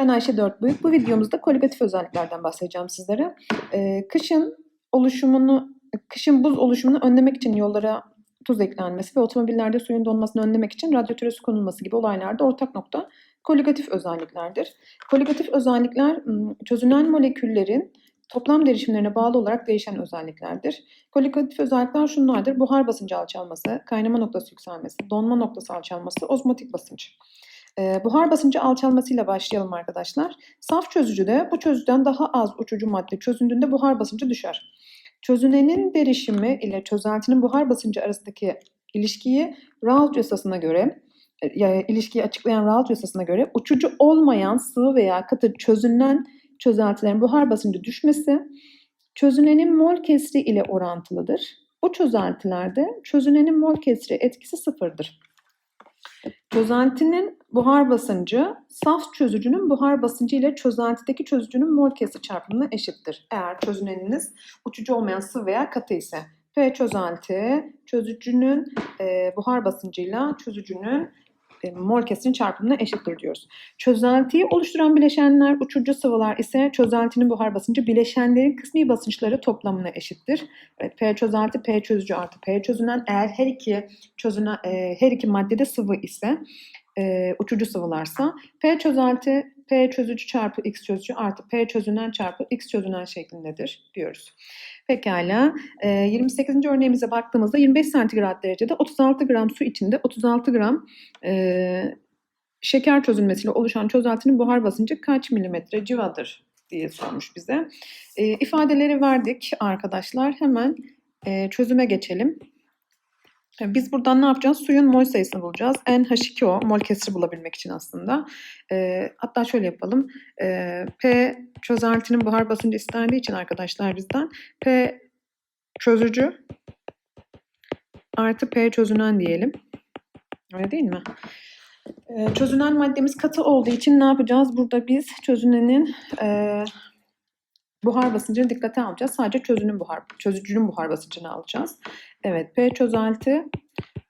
Ben Ayşe Dörtbüyük. Bu videomuzda koligatif özelliklerden bahsedeceğim sizlere. Ee, kışın oluşumunu, kışın buz oluşumunu önlemek için yollara tuz eklenmesi ve otomobillerde suyun donmasını önlemek için radyatöre su konulması gibi olaylarda ortak nokta koligatif özelliklerdir. Koligatif özellikler çözünen moleküllerin toplam derişimlerine bağlı olarak değişen özelliklerdir. Koligatif özellikler şunlardır. Buhar basıncı alçalması, kaynama noktası yükselmesi, donma noktası alçalması, ozmotik basınç. Buhar basıncı alçalmasıyla başlayalım arkadaşlar. Saf çözücüde bu çözücüden daha az uçucu madde çözündüğünde buhar basıncı düşer. Çözünenin derişimi ile çözeltinin buhar basıncı arasındaki ilişkiyi Raoult yasasına göre e, ilişkiyi açıklayan Raoult yasasına göre uçucu olmayan sıvı veya katı çözünen çözeltilerin buhar basıncı düşmesi çözünenin mol kesri ile orantılıdır. Bu çözeltilerde çözünenin mol kesri etkisi sıfırdır. Çözeltinin buhar basıncı saf çözücünün buhar basıncı ile çözeltideki çözücünün mol kesri çarpımına eşittir. Eğer çözüneniniz uçucu olmayan sıvı veya katı ise. P çözelti çözücünün e, buhar basıncıyla çözücünün mol kesrin çarpımına eşittir diyoruz. Çözeltiyi oluşturan bileşenler uçucu sıvılar ise çözeltinin buhar basıncı bileşenlerin kısmi basınçları toplamına eşittir. Evet, P çözelti P çözücü artı P çözünen eğer her iki çözünen e, her iki maddede sıvı ise e, uçucu sıvılarsa P çözelti P çözücü çarpı X çözücü artı P çözünen çarpı X çözünen şeklindedir diyoruz. Pekala. E, 28. örneğimize baktığımızda 25 santigrat derecede 36 gram su içinde 36 gram e, şeker çözülmesiyle oluşan çözeltinin buhar basıncı kaç milimetre civadır diye sormuş bize. E, ifadeleri verdik arkadaşlar. Hemen e, çözüme geçelim. E, Biz buradan ne yapacağız? Suyun mol sayısını bulacağız. NH2O mol kesri bulabilmek için aslında. E, hatta şöyle yapalım. E, P çözeltinin buhar basıncı istendiği için arkadaşlar bizden P çözücü artı P çözünen diyelim. Öyle değil mi? E, çözünen maddemiz katı olduğu için ne yapacağız? Burada biz çözünenin e, buhar basıncını dikkate alacağız. Sadece çözünün buhar, çözücünün buhar basıncını alacağız. Evet, P çözelti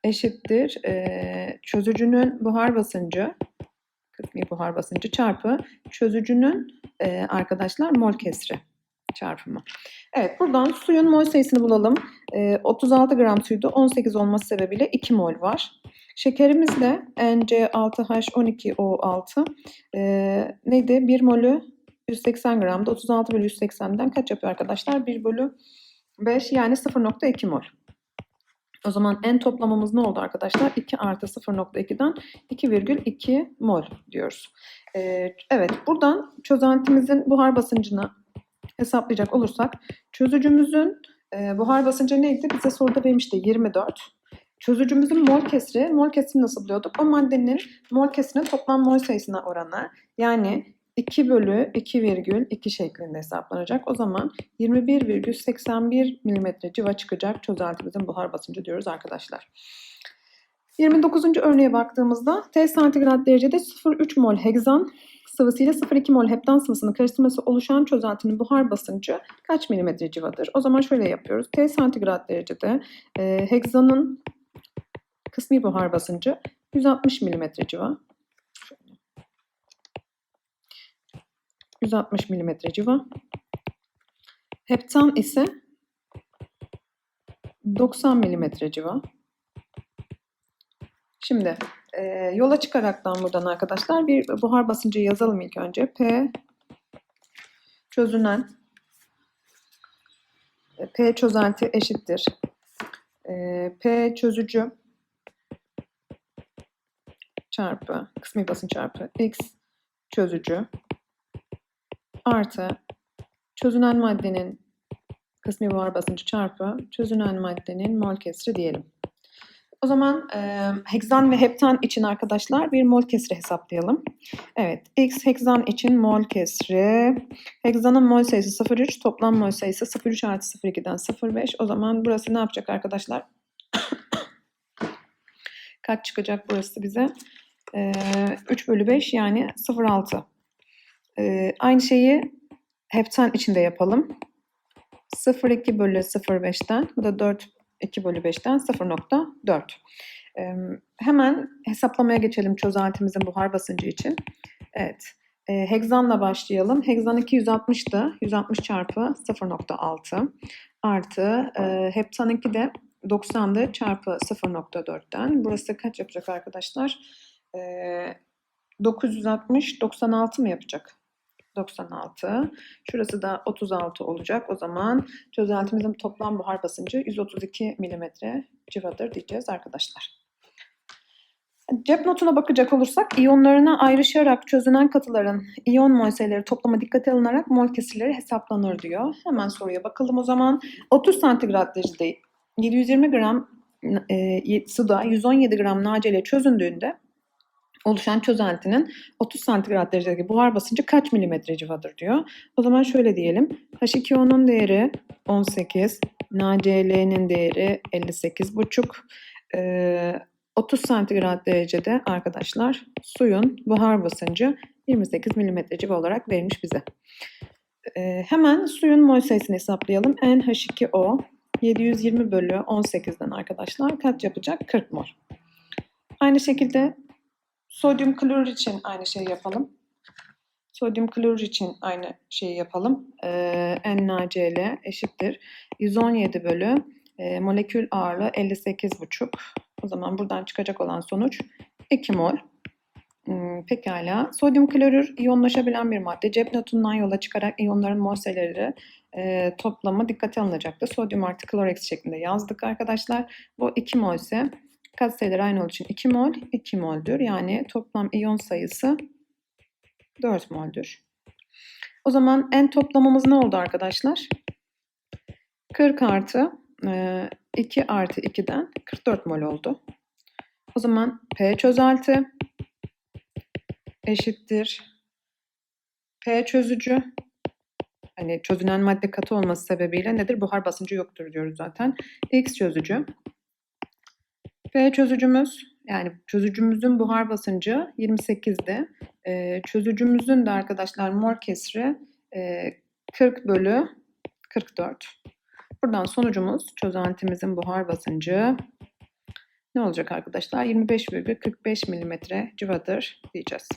eşittir. e, çözücünün buhar basıncı, kısmi buhar basıncı çarpı çözücünün e, arkadaşlar mol kesri çarpımı. Evet, buradan suyun mol sayısını bulalım. E, 36 gram suydu, 18 olması sebebiyle 2 mol var. Şekerimiz de NC6H12O6 e, neydi? 1 molü 180 gramda 36 bölü 180'den kaç yapıyor arkadaşlar? 1 bölü 5 yani 0.2 mol. O zaman en toplamımız ne oldu arkadaşlar? 2 artı 0.2'den 2,2 mol diyoruz. Ee, evet buradan çözeltimizin buhar basıncını hesaplayacak olursak çözücümüzün e, buhar basıncı neydi? Bize soruda vermişti 24. Çözücümüzün mol kesri, mol kesrini nasıl buluyorduk? O maddenin mol kesrinin toplam mol sayısına oranı. Yani 2 bölü 2,2 şeklinde hesaplanacak. O zaman 21,81 mm civa çıkacak çözeltimizin buhar basıncı diyoruz arkadaşlar. 29. örneğe baktığımızda T santigrat derecede 0,3 mol hegzan sıvısıyla 0,2 mol heptan sıvısının karıştırması oluşan çözeltinin buhar basıncı kaç milimetre civadır? O zaman şöyle yapıyoruz. T santigrat derecede e, hegzanın kısmi buhar basıncı 160 milimetre civa. 160 milimetre civa. Heptan ise 90 milimetre civa. Şimdi e, yola çıkaraktan buradan arkadaşlar bir buhar basıncı yazalım ilk önce. P çözünen P çözelti eşittir. E, P çözücü çarpı kısmi basınç çarpı X çözücü artı çözünen maddenin kısmi buhar basıncı çarpı çözünen maddenin mol kesri diyelim. O zaman e, heksan ve heptan için arkadaşlar bir mol kesri hesaplayalım. Evet, X heksan için mol kesri. Heksanın mol sayısı 0,3, toplam mol sayısı 0,3 artı 0,2'den 0,5. O zaman burası ne yapacak arkadaşlar? Kaç çıkacak burası bize? E, 3 bölü 5 yani 0,6. E, aynı şeyi heptan içinde yapalım. 0,2 bölü 0,5'ten, bu da 4 2 bölü 5'ten 0.4. Ee, hemen hesaplamaya geçelim çözeltimizin buhar basıncı için. Evet. E, hegzanla başlayalım. Hegzan 260'tı. 160 çarpı 0.6 artı e, heptan 2 de 90'dı çarpı 0.4'ten. Burası kaç yapacak arkadaşlar? E, 960, 96 mı yapacak? 96. Şurası da 36 olacak. O zaman çözeltimizin toplam buhar basıncı 132 milimetre civadır diyeceğiz arkadaşlar. Cep notuna bakacak olursak iyonlarına ayrışarak çözünen katıların iyon mol sayıları toplama dikkate alınarak mol kesirleri hesaplanır diyor. Hemen soruya bakalım o zaman. 30 santigrat derecede 720 gram e, suda 117 gram nacelle çözündüğünde oluşan çözeltinin 30 santigrat derecedeki buhar basıncı kaç milimetre civadır diyor. O zaman şöyle diyelim. H2O'nun değeri 18, NaCl'nin değeri 58,5. Ee, 30 santigrat derecede arkadaşlar suyun buhar basıncı 28 milimetre civa olarak verilmiş bize. Ee, hemen suyun mol sayısını hesaplayalım. NH2O 720 bölü 18'den arkadaşlar kaç yapacak? 40 mol. Aynı şekilde Sodyum klorür için aynı şeyi yapalım. Sodyum klorür için aynı şeyi yapalım. Ee, NaCl eşittir. 117 bölü e, molekül ağırlığı 58,5. O zaman buradan çıkacak olan sonuç 2 mol. Hmm, pekala. Sodyum klorür iyonlaşabilen bir madde. Cep notundan yola çıkarak iyonların mol sayıları e, toplamı dikkate alınacaktı. Sodyum artı klor eksi şeklinde yazdık arkadaşlar. Bu 2 mol ise Kat sayıları aynı olduğu için 2 mol 2 moldür. Yani toplam iyon sayısı 4 moldür. O zaman en toplamımız ne oldu arkadaşlar? 40 artı 2 artı 2'den 44 mol oldu. O zaman P çözelti eşittir P çözücü hani çözünen madde katı olması sebebiyle nedir? Buhar basıncı yoktur diyoruz zaten. X çözücü P çözücümüz yani çözücümüzün buhar basıncı 28'de. Ee, çözücümüzün de arkadaşlar mol kesri e, 40 bölü 44. Buradan sonucumuz çözeltimizin buhar basıncı ne olacak arkadaşlar? 25,45 milimetre civadır diyeceğiz.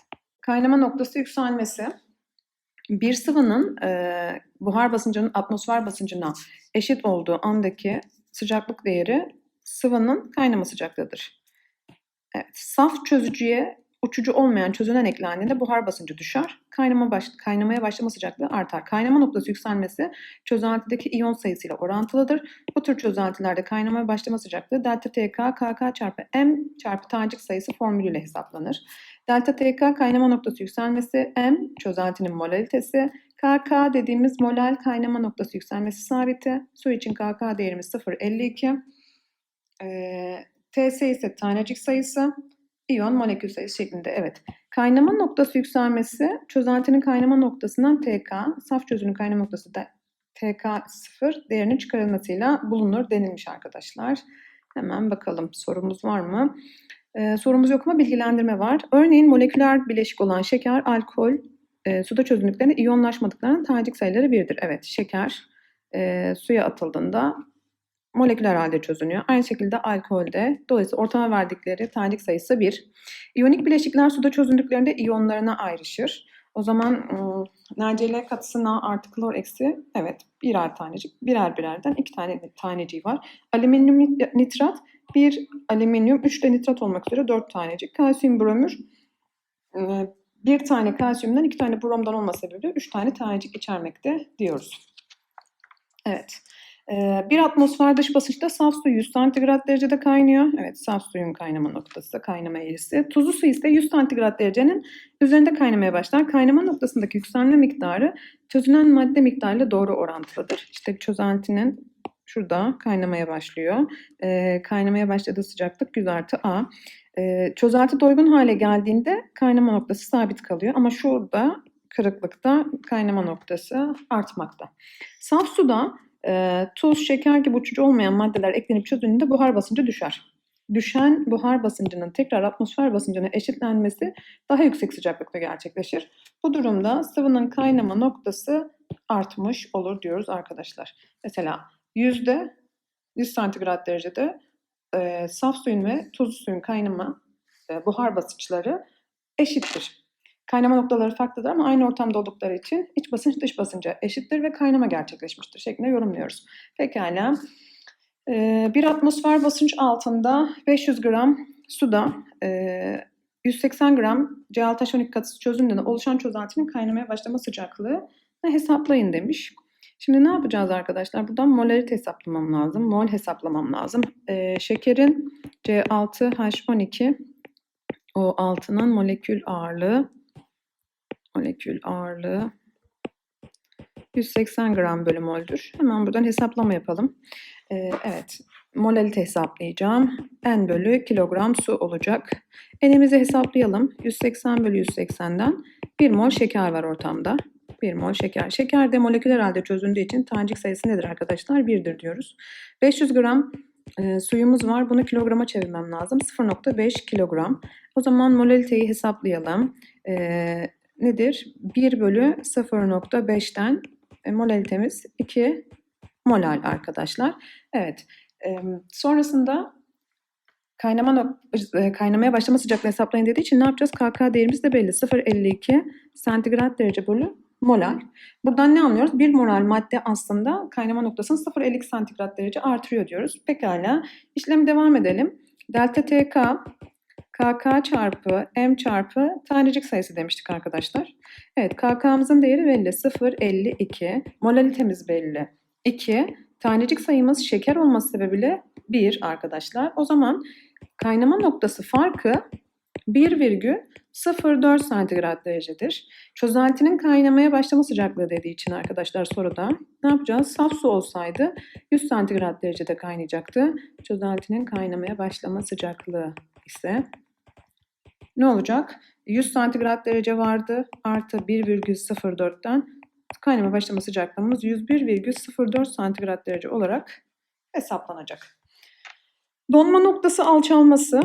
Kaynama noktası yükselmesi. Bir sıvının e, buhar basıncının atmosfer basıncına eşit olduğu andaki sıcaklık değeri sıvının kaynama sıcaklığıdır. Evet, saf çözücüye uçucu olmayan çözünen eklendiğinde buhar basıncı düşer. Kaynama baş, kaynamaya başlama sıcaklığı artar. Kaynama noktası yükselmesi çözeltideki iyon sayısıyla orantılıdır. Bu tür çözeltilerde kaynamaya başlama sıcaklığı delta TK KK çarpı M çarpı tanecik sayısı formülüyle hesaplanır. Delta TK kaynama noktası yükselmesi M çözeltinin molalitesi. KK dediğimiz molal kaynama noktası yükselmesi sabiti. Su için KK değerimiz 0,52. E, TS ise tanecik sayısı, iyon molekül sayısı şeklinde. Evet. Kaynama noktası yükselmesi çözeltinin kaynama noktasından TK, saf çözünün kaynama noktası da TK 0 değerinin çıkarılmasıyla bulunur denilmiş arkadaşlar. Hemen bakalım sorumuz var mı? Ee, sorumuz yok ama bilgilendirme var. Örneğin moleküler bileşik olan şeker, alkol, e, suda çözündüklerinde iyonlaşmadıklarının tanecik sayıları birdir. Evet şeker e, suya atıldığında moleküler halde çözünüyor. Aynı şekilde alkolde. Dolayısıyla ortama verdikleri tanecik sayısı 1. İyonik bileşikler suda çözündüklerinde iyonlarına ayrışır. O zaman ıı, NaCl katısı Na artı klor eksi evet birer tanecik. Birer birerden iki tane taneciği var. Alüminyum nitrat bir alüminyum, üç de nitrat olmak üzere dört tanecik. Kalsiyum bromür ıı, bir tane kalsiyumdan iki tane bromdan olma sebebiyle üç tane tanecik içermekte diyoruz. Evet. Bir atmosfer dış basınçta saf su 100 santigrat derecede kaynıyor. Evet saf suyun kaynama noktası, kaynama eğrisi. Tuzlu su ise 100 santigrat derecenin üzerinde kaynamaya başlar. Kaynama noktasındaki yükselme miktarı çözünen madde miktarıyla doğru orantılıdır. İşte çözeltinin şurada kaynamaya başlıyor. E, kaynamaya başladığı sıcaklık 100 artı A. E, çözelti doygun hale geldiğinde kaynama noktası sabit kalıyor. Ama şurada kırıklıkta kaynama noktası artmakta. Saf suda e, tuz, şeker gibi uçucu olmayan maddeler eklenip çözüldüğünde buhar basıncı düşer. Düşen buhar basıncının tekrar atmosfer basıncına eşitlenmesi daha yüksek sıcaklıkta gerçekleşir. Bu durumda sıvının kaynama noktası artmış olur diyoruz arkadaşlar. Mesela yüzde 100 santigrat derecede e, saf suyun ve tuzlu suyun kaynama e, buhar basınçları eşittir. Kaynama noktaları farklıdır ama aynı ortamda oldukları için iç basınç dış basınca eşittir ve kaynama gerçekleşmiştir şeklinde yorumluyoruz. Pekala. Ee, bir atmosfer basınç altında 500 gram suda e, 180 gram C6H12 katısı çözünürlüğünde oluşan çözeltinin kaynamaya başlama sıcaklığı hesaplayın demiş. Şimdi ne yapacağız arkadaşlar? Buradan molarite hesaplamam lazım. Mol hesaplamam lazım. Ee, şekerin C6H12 o altının molekül ağırlığı molekül ağırlığı 180 gram bölü moldür. Hemen buradan hesaplama yapalım. Ee, evet, molalite hesaplayacağım. N bölü kilogram su olacak. N'imizi hesaplayalım. 180 bölü 180'den 1 mol şeker var ortamda. 1 mol şeker. Şeker de moleküler halde çözündüğü için tanecik sayısı nedir arkadaşlar? 1'dir diyoruz. 500 gram e, suyumuz var. Bunu kilograma çevirmem lazım. 0.5 kilogram. O zaman molaliteyi hesaplayalım. E, nedir? 1 bölü 0.5'ten e, molalitemiz 2 molal arkadaşlar. Evet. E, sonrasında kaynama e, kaynamaya başlama sıcaklığı hesaplayın dediği için ne yapacağız? KK değerimiz de belli. 0.52 santigrat derece bölü molal. Buradan ne anlıyoruz? Bir moral madde aslında kaynama noktasını 0.52 santigrat derece artırıyor diyoruz. Pekala. İşlemi devam edelim. Delta TK KK çarpı M çarpı tanecik sayısı demiştik arkadaşlar. Evet KK'mızın değeri belli 0.52. Molalitemiz belli 2. Tanecik sayımız şeker olması sebebiyle 1 arkadaşlar. O zaman kaynama noktası farkı 1,04 santigrat derecedir. Çözeltinin kaynamaya başlama sıcaklığı dediği için arkadaşlar soruda ne yapacağız? Saf su olsaydı 100 santigrat derecede kaynayacaktı. Çözeltinin kaynamaya başlama sıcaklığı ise ne olacak? 100 santigrat derece vardı. Artı 1,04'ten kaynama başlama sıcaklığımız 101,04 santigrat derece olarak hesaplanacak. Donma noktası alçalması.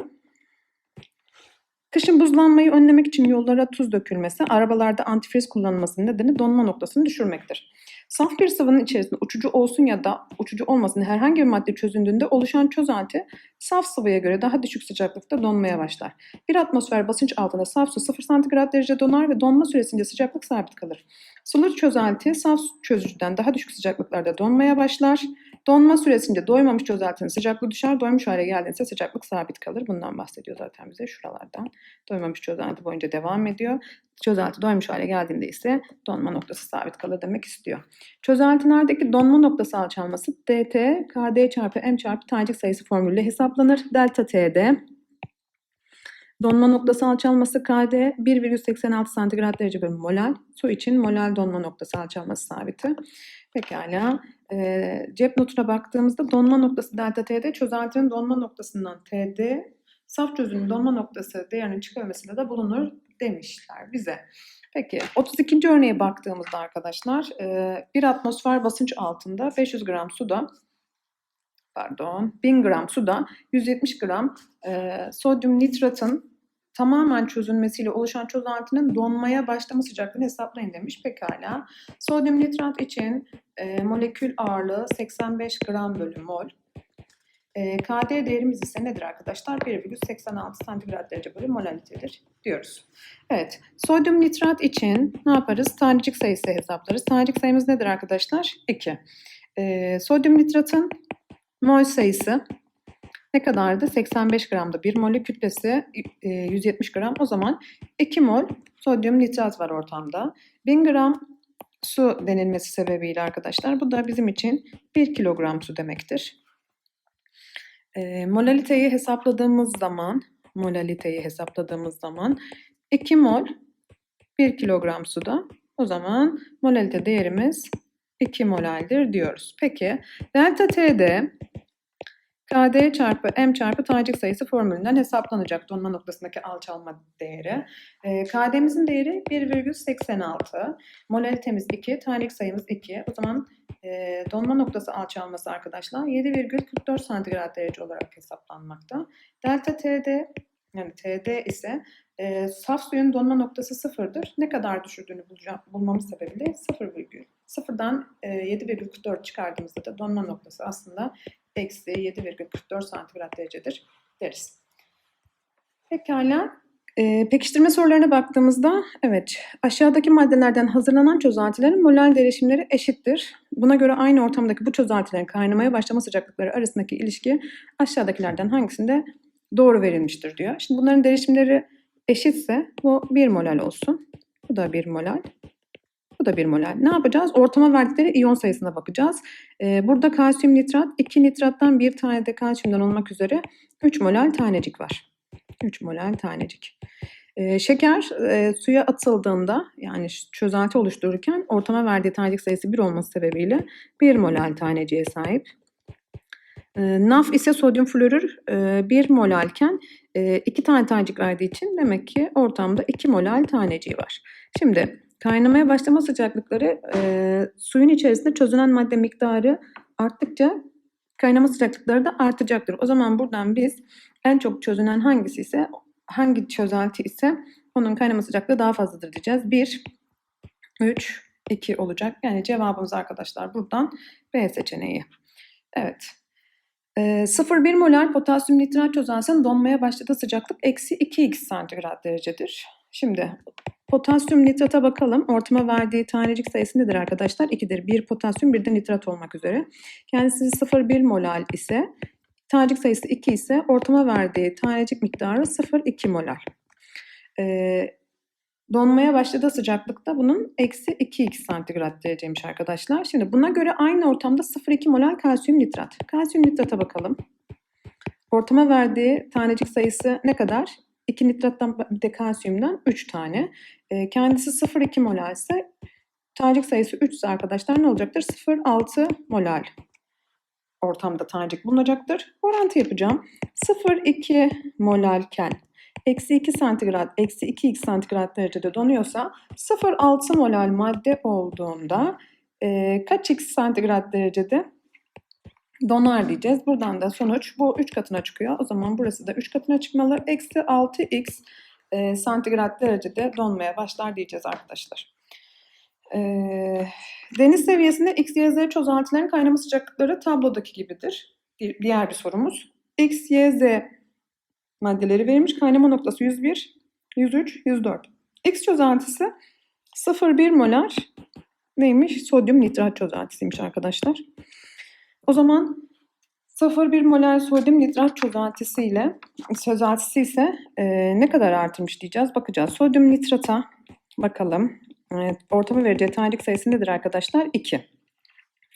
Kışın buzlanmayı önlemek için yollara tuz dökülmesi, arabalarda antifriz kullanılmasının nedeni donma noktasını düşürmektir. Saf bir sıvının içerisinde uçucu olsun ya da uçucu olmasın herhangi bir madde çözündüğünde oluşan çözelti saf sıvıya göre daha düşük sıcaklıkta donmaya başlar. Bir atmosfer basınç altında saf su 0 santigrat derece donar ve donma süresince sıcaklık sabit kalır. Sulu çözelti saf çözücüden daha düşük sıcaklıklarda donmaya başlar. Donma süresince doymamış çözeltinin sıcaklığı düşer, doymuş hale geldiğinde sıcaklık sabit kalır. Bundan bahsediyor zaten bize şuralardan. Doymamış çözelti boyunca devam ediyor. Çözelti doymuş hale geldiğinde ise donma noktası sabit kalır demek istiyor. Çözeltilerdeki donma noktası alçalması dt kd çarpı m çarpı tanecik sayısı formülüyle hesaplanır. Delta td Donma noktası alçalması KD 1,86 santigrat derece bölü molal. Su için molal donma noktası alçalması sabiti. Pekala. E, cep notuna baktığımızda donma noktası delta TD çözeltinin donma noktasından TD saf çözünün donma noktası değerinin çıkarılmasıyla da bulunur demişler bize. Peki 32. örneğe baktığımızda arkadaşlar e, bir atmosfer basınç altında 500 gram suda pardon 1000 gram suda 170 gram e, sodyum nitratın tamamen çözülmesiyle oluşan çözeltinin donmaya başlama sıcaklığını hesaplayın demiş. Pekala. Sodyum nitrat için e, molekül ağırlığı 85 gram bölü mol. E, KD değerimiz ise nedir arkadaşlar? 1,86 santigrat derece bölü molalitedir diyoruz. Evet. Sodyum nitrat için ne yaparız? Tanecik sayısı hesaplarız. Tanecik sayımız nedir arkadaşlar? 2. E, sodyum nitratın mol sayısı ne kadardı? 85 gramda bir molü kütlesi e, 170 gram. O zaman 2 mol sodyum nitrat var ortamda. 1000 gram su denilmesi sebebiyle arkadaşlar bu da bizim için 1 kilogram su demektir. E, molaliteyi hesapladığımız zaman molaliteyi hesapladığımız zaman 2 mol 1 kilogram suda o zaman molalite değerimiz 2 molaldir diyoruz. Peki delta T'de KD çarpı M çarpı tanecik sayısı formülünden hesaplanacak donma noktasındaki alçalma değeri. E, KD'mizin değeri 1,86. Molalitemiz 2, tanecik sayımız 2. O zaman e, donma noktası alçalması arkadaşlar 7,44 santigrat derece olarak hesaplanmakta. Delta TD yani TD ise e, saf suyun donma noktası sıfırdır. Ne kadar düşürdüğünü bulacağım, bulmamız sebebiyle 0, sıfırdan e, 7,44 çıkardığımızda da donma noktası aslında eksi 7,44 santigrat derecedir deriz. Pekala. Ee, pekiştirme sorularına baktığımızda evet aşağıdaki maddelerden hazırlanan çözeltilerin molal derişimleri eşittir. Buna göre aynı ortamdaki bu çözeltilerin kaynamaya başlama sıcaklıkları arasındaki ilişki aşağıdakilerden hangisinde doğru verilmiştir diyor. Şimdi bunların derişimleri eşitse bu 1 molal olsun. Bu da 1 molal. Bu da 1 molal. Ne yapacağız? Ortama verdikleri iyon sayısına bakacağız. Ee, burada kalsiyum nitrat, 2 nitrattan bir tane de kalsiyumdan olmak üzere 3 molal tanecik var. 3 molal tanecik. Ee, şeker e, suya atıldığında yani çözelti oluştururken ortama verdiği tanecik sayısı 1 olması sebebiyle 1 molal taneciğe sahip. Ee, naf ise sodyum florür e, 1 molalken 2 tane tanecik verdiği için demek ki ortamda 2 molal taneciği var. Şimdi kaynamaya başlama sıcaklıkları e, suyun içerisinde çözünen madde miktarı arttıkça kaynama sıcaklıkları da artacaktır. O zaman buradan biz en çok çözünen hangisi ise hangi çözelti ise onun kaynama sıcaklığı daha fazladır diyeceğiz. 1, 3, 2 olacak. Yani cevabımız arkadaşlar buradan B seçeneği. Evet. Ee, 0,1 molar potasyum nitrat çözeltisinin donmaya başladığı sıcaklık eksi 2x santigrat derecedir. Şimdi potasyum nitrata bakalım. Ortama verdiği tanecik sayısı nedir arkadaşlar? 2'dir. 1 potasyum bir de nitrat olmak üzere. Kendisi 0,1 molal ise tanecik sayısı 2 ise ortama verdiği tanecik miktarı 0,2 molar. Ee, donmaya başladığı sıcaklıkta bunun eksi 2x santigrat dereceymiş arkadaşlar. Şimdi buna göre aynı ortamda 0,2 molar kalsiyum nitrat. Kalsiyum nitrata bakalım. Ortama verdiği tanecik sayısı ne kadar? 2 nitrattan bir de kalsiyumdan 3 tane. Ee, kendisi 0,2 molar ise tanecik sayısı 3 ise arkadaşlar ne olacaktır? 0,6 molar ortamda tanecik bulunacaktır. Orantı yapacağım. 0,2 molalken eksi 2 santigrat, eksi 2x santigrat derecede donuyorsa 0,6 molal madde olduğunda e, kaç x santigrat derecede donar diyeceğiz. Buradan da sonuç bu 3 katına çıkıyor. O zaman burası da 3 katına çıkmalı. Eksi 6x e, santigrat derecede donmaya başlar diyeceğiz arkadaşlar. E, deniz seviyesinde x, y, z çözeltilerin kaynama sıcaklıkları tablodaki gibidir. Di- Diğer bir sorumuz. X, y, z maddeleri verilmiş. Kaynama noktası 101, 103, 104. X çözeltisi 0,1 molar neymiş? Sodyum nitrat çözeltisiymiş arkadaşlar. O zaman 0,1 molar sodyum nitrat çözeltisi ile çözeltisi ise e, ne kadar artmış diyeceğiz. Bakacağız. Sodyum nitrata bakalım. Evet, ortama vereceği tanecik sayısı nedir arkadaşlar? 2.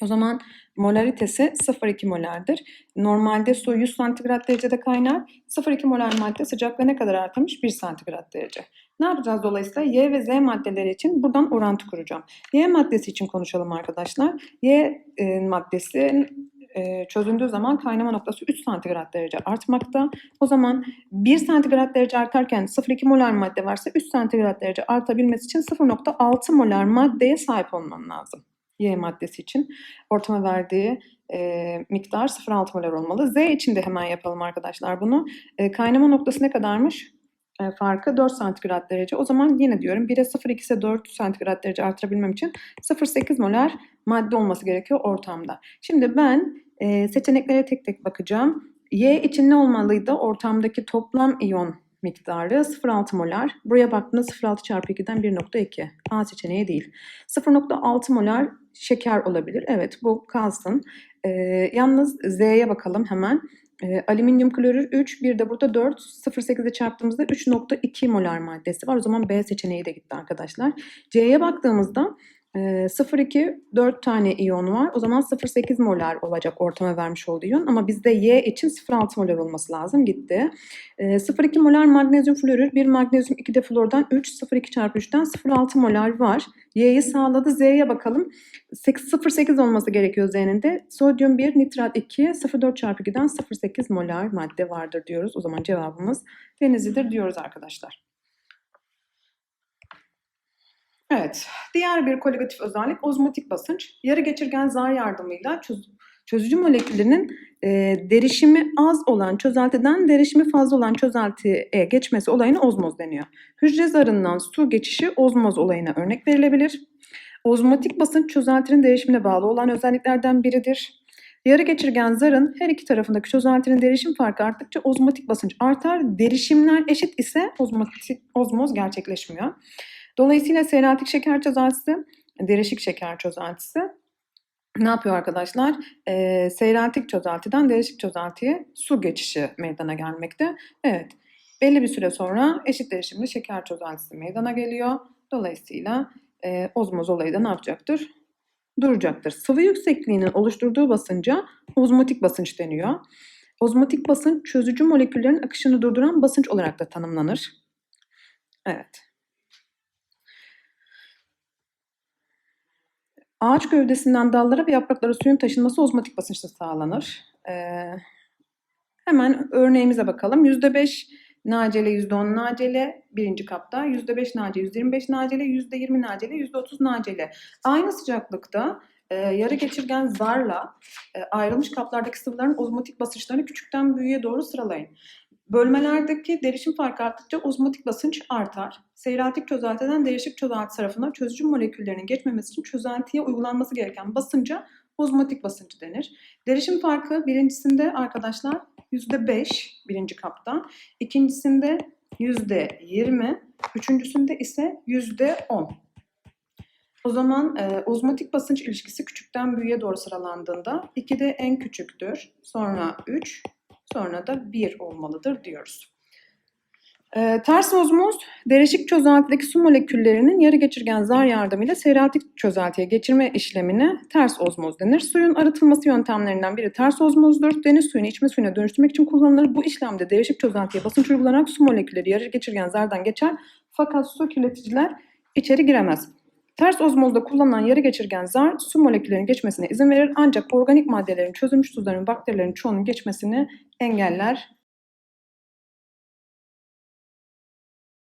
O zaman molaritesi 0,2 molardır. Normalde su 100 santigrat derecede kaynar. 0,2 molar madde sıcaklığı ne kadar artmış? 1 santigrat derece. Ne yapacağız dolayısıyla? Y ve Z maddeleri için buradan orantı kuracağım. Y maddesi için konuşalım arkadaşlar. Y e, maddesi e, çözündüğü zaman kaynama noktası 3 santigrat derece artmakta. O zaman 1 santigrat derece artarken 0,2 molar madde varsa 3 santigrat derece artabilmesi için 0,6 molar maddeye sahip olman lazım. Y maddesi için ortama verdiği e, miktar 0,6 molar olmalı. Z için de hemen yapalım arkadaşlar bunu. E, kaynama noktası ne kadarmış? E, farkı 4 santigrat derece. O zaman yine diyorum 1'e 0,2 ise 4 santigrat derece artırabilmem için 0,8 molar madde olması gerekiyor ortamda. Şimdi ben e, seçeneklere tek tek bakacağım. Y için ne olmalıydı? Ortamdaki toplam iyon miktarı 0,6 molar. Buraya baktığımda 0,6 çarpı 2'den 1,2. A seçeneği değil. 0,6 molar şeker olabilir. Evet bu kalsın. Ee, yalnız Z'ye bakalım hemen. Ee, alüminyum klorür 3, bir de burada 4. 0,8'e çarptığımızda 3,2 molar maddesi var. O zaman B seçeneği de gitti arkadaşlar. C'ye baktığımızda e, 0,2 4 tane iyon var. O zaman 0,8 molar olacak ortama vermiş olduğu iyon. Ama bizde Y için 0,6 molar olması lazım. Gitti. E, 0,2 molar magnezyum florür, 1 magnezyum 2 de flordan 3, 0,2 çarpı 3'ten 0,6 molar var. Y'yi sağladı. Z'ye bakalım. 0,8 olması gerekiyor Z'nin de. Sodyum 1, nitrat 2, 0,4 çarpı 2'den 0,8 molar madde vardır diyoruz. O zaman cevabımız Denizli'dir diyoruz arkadaşlar. Evet, diğer bir koligatif özellik ozmotik basınç. Yarı geçirgen zar yardımıyla çöz- çözücü moleküllerinin e, derişimi az olan çözeltiden derişimi fazla olan çözeltiye geçmesi olayına ozmoz deniyor. Hücre zarından su geçişi ozmoz olayına örnek verilebilir. Ozmotik basınç çözeltinin derişimine bağlı olan özelliklerden biridir. Yarı geçirgen zarın her iki tarafındaki çözeltinin derişim farkı arttıkça ozmotik basınç artar. Derişimler eşit ise ozmotik, ozmoz gerçekleşmiyor. Dolayısıyla seyreltik şeker çözeltisi, derişik şeker çözeltisi ne yapıyor arkadaşlar? Ee, seyreltik çözeltiden derişik çözeltiye su geçişi meydana gelmekte. Evet, belli bir süre sonra eşit derişimli şeker çözeltisi meydana geliyor. Dolayısıyla e, ozmoz olayı da ne yapacaktır? Duracaktır. Sıvı yüksekliğinin oluşturduğu basınca ozmotik basınç deniyor. Ozmotik basınç çözücü moleküllerin akışını durduran basınç olarak da tanımlanır. Evet. Ağaç gövdesinden dallara ve yapraklara suyun taşınması ozmotik basınçla sağlanır. Ee, hemen örneğimize bakalım. %5 nacele, %10 nacele birinci kapta, %5 nacele, %25 nacele, %20 nacele, %30 nacele. Aynı sıcaklıkta e, yarı geçirgen zarla e, ayrılmış kaplardaki sıvıların ozmotik basınçlarını küçükten büyüğe doğru sıralayın. Bölmelerdeki derişim farkı arttıkça ozmotik basınç artar. Seyreltik çözeltiden derişik çözelti tarafına çözücü moleküllerinin geçmemesi için çözeltiye uygulanması gereken basınca ozmotik basıncı denir. Derişim farkı birincisinde arkadaşlar %5 birinci kapta, ikincisinde %20, üçüncüsünde ise %10. O zaman e, ozmotik basınç ilişkisi küçükten büyüğe doğru sıralandığında 2'de en küçüktür, sonra 3, sonra da 1 olmalıdır diyoruz. E, ters ozmoz, derişik çözeltideki su moleküllerinin yarı geçirgen zar yardımıyla seyreltik çözeltiye geçirme işlemine ters ozmoz denir. Suyun arıtılması yöntemlerinden biri ters ozmozdur. Deniz suyunu içme suyuna dönüştürmek için kullanılır. Bu işlemde derişik çözeltiye basınç uygulanarak su molekülleri yarı geçirgen zardan geçer fakat su kirleticiler içeri giremez. Ters ozmozda kullanılan yarı geçirgen zar su moleküllerinin geçmesine izin verir. Ancak organik maddelerin, çözülmüş tuzların, bakterilerin çoğunun geçmesini engeller